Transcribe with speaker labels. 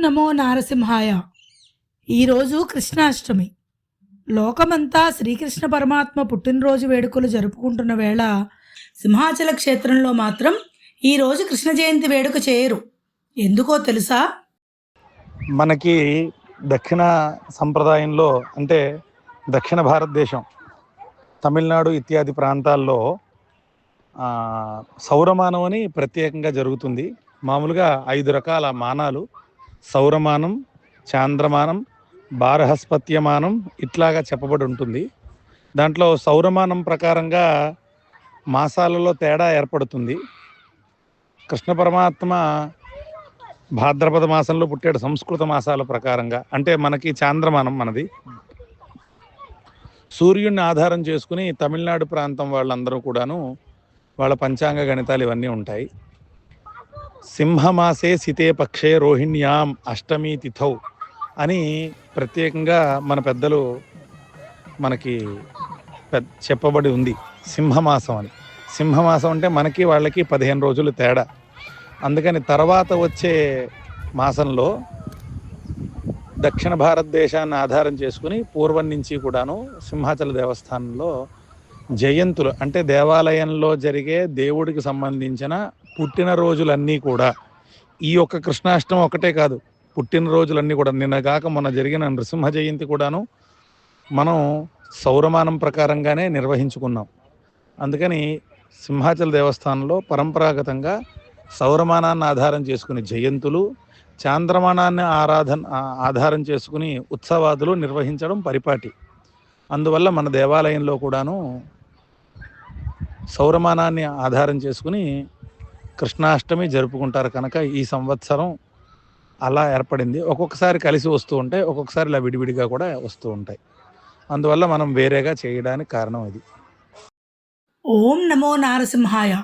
Speaker 1: నమో నారసింహాయ. ఈరోజు కృష్ణాష్టమి. లోకమంతా శ్రీకృష్ణ పరమాత్మ పుట్టినరోజు వేడుకలు జరుపుకుంటున్న వేళ సింహాచల క్షేత్రంలో మాత్రం ఈరోజు కృష్ణ జయంతి వేడుక చేయరు. ఎందుకో తెలుసా?
Speaker 2: మనకి దక్షిణ సంప్రదాయంలో అంటే దక్షిణ భారతదేశం తమిళనాడు ఇత్యాది ప్రాంతాల్లో సౌరమానవని సౌరమానం అని ప్రత్యేకంగా జరుగుతుంది. మామూలుగా ఐదు రకాల మానాలు. సౌరమానం చాంద్రమానం బారహస్పత్యమానం ఇట్లాగా చెప్పబడి ఉంటుంది. దాంట్లో సౌరమానం ప్రకారంగా మాసాలలో తేడా ఏర్పడుతుంది. కృష్ణ పరమాత్మ భాద్రపద మాసంలో పుట్టాడు సంస్కృత మాసాల ప్రకారంగా. అంటే మనకి చాంద్రమానం మనది. సూర్యుడిని ఆధారం చేసుకుని తమిళనాడు ప్రాంతం వాళ్ళందరూ కూడాను వాళ్ళ పంచాంగ గణితాలు ఇవన్నీ ఉంటాయి. సింహమాసే సితే పక్షే రోహిణ్యాం అష్టమి తిథౌ అని ప్రత్యేకంగా మన పెద్దలు మనకి చెప్పబడి ఉంది సింహమాసం అని. సింహమాసం అంటే మనకి వాళ్ళకి పదిహేను రోజులు తేడా. అందుకని తర్వాత వచ్చే మాసంలో దక్షిణ భారతదేశాన్ని ఆధారం చేసుకుని పూర్వం నుంచి కూడాను సింహాచల దేవస్థానంలో జయంతులు అంటే దేవాలయంలో జరిగే దేవుడికి సంబంధించిన పుట్టినరోజులన్నీ కూడా ఈ యొక్క కృష్ణాష్టమి ఒకటే కాదు పుట్టినరోజులన్నీ కూడా. నిన్న కాక మొన్న జరిగిన నృసింహ జయంతి కూడాను మనం సౌరమానం ప్రకారంగానే నిర్వహించుకున్నాం. అందుకని సింహాచల దేవస్థానంలో పరంపరాగతంగా సౌరమానాన్ని ఆధారం చేసుకుని జయంతులు చాంద్రమానాన్ని ఆరాధన ఆధారం చేసుకుని ఉత్సవాదులు నిర్వహించడం పరిపాటి. అందువల్ల మన దేవాలయంలో కూడాను సౌరమానాన్ని ఆధారం చేసుకుని కృష్ణాష్టమి జరుపుకుంటారు కనుక ఈ సంవత్సరం అలా ఏర్పడింది. ఒక్కొక్కసారి కలిసి వస్తూ ఉంటాయి ఒక్కొక్కసారి ఇలా విడివిడిగా కూడా వస్తూ ఉంటాయి. అందువల్ల మనం వేరేగా చేయడానికి కారణం ఇది.
Speaker 1: ఓం నమో నారసింహాయ.